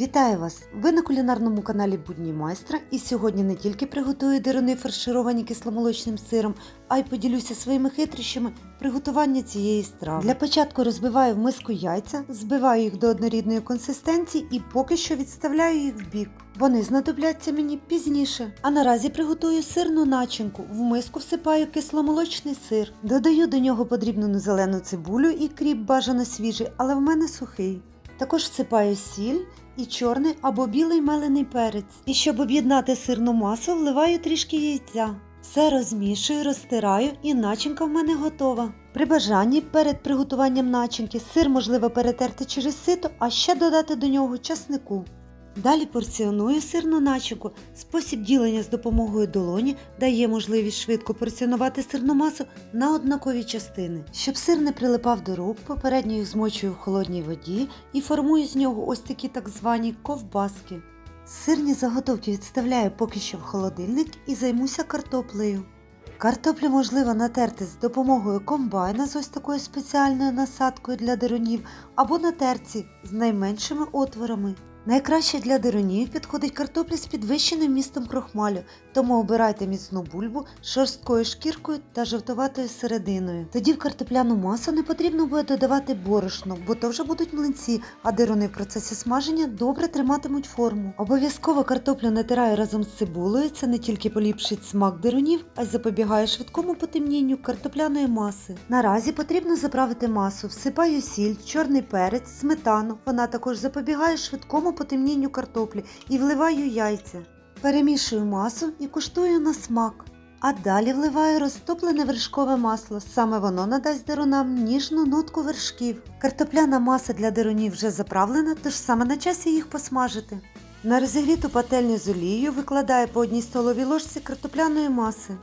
Вітаю вас! Ви на кулінарному каналі Будні майстра і сьогодні не тільки приготую дирони фаршировані кисломолочним сиром, а й поділюся своїми хитрощами приготування цієї страви. Для початку розбиваю в миску яйця, збиваю їх до однорідної консистенції і поки що відставляю їх в бік. Вони знадобляться мені пізніше. А наразі приготую сирну начинку. В миску всипаю кисломолочний сир. Додаю до нього подрібнену зелену цибулю і кріп бажано свіжий, але в мене сухий. Також всипаю сіль і чорний або білий мелений перець. І щоб об'єднати сирну масу, вливаю трішки яйця. Все розмішую, розтираю і начинка в мене готова. При бажанні перед приготуванням начинки сир можливо перетерти через сито, а ще додати до нього часнику. Далі порціоную сирну начинку. Спосіб ділення з допомогою долоні дає можливість швидко порціонувати сирну масу на однакові частини. Щоб сир не прилипав до рук, попередньо їх змочую в холодній воді і формую з нього ось такі так звані ковбаски. Сирні заготовки відставляю поки що в холодильник і займуся картоплею. Картоплю можливо натерти з допомогою комбайна з ось такою спеціальною насадкою для дирунів або на терці з найменшими отворами. Найкраще для дирунів підходить картопля з підвищеним містом крохмалю, тому обирайте міцну бульбу з шорсткою шкіркою та жовтоватою серединою. Тоді в картопляну масу не потрібно буде додавати борошно, бо то вже будуть млинці, а дируни в процесі смаження добре триматимуть форму. Обов'язково картоплю натираю разом з цибулею, це не тільки поліпшить смак дирунів, а й запобігає швидкому потемнінню картопляної маси. Наразі потрібно заправити масу, всипаю сіль, чорний перець, сметану. Вона також запобігає швидкому потемнінню картоплі і вливаю яйця. Перемішую масу і куштую на смак. А далі вливаю розтоплене вершкове масло. Саме воно надасть дирунам ніжну нотку вершків. Картопляна маса для дирунів вже заправлена, тож саме на часі їх посмажити. На розігріту пательню з олією викладаю по одній столовій ложці картопляної маси.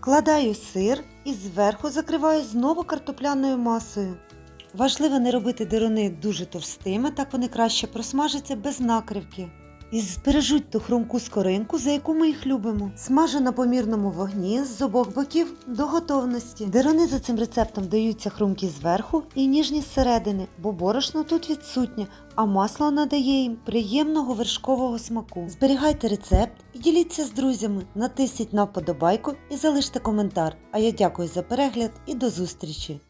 Вкладаю сир і зверху закриваю знову картопляною масою. Важливо не робити дирони дуже товстими, так вони краще просмажаться без накривки. І збережуть ту хрумку скоринку, за яку ми їх любимо. Смажу на помірному вогні з обох боків до готовності. Дирони за цим рецептом даються хрумкі зверху і ніжні зсередини, бо борошно тут відсутнє, а масло надає їм приємного вершкового смаку. Зберігайте рецепт і діліться з друзями, натисніть на вподобайку і залиште коментар. А я дякую за перегляд і до зустрічі!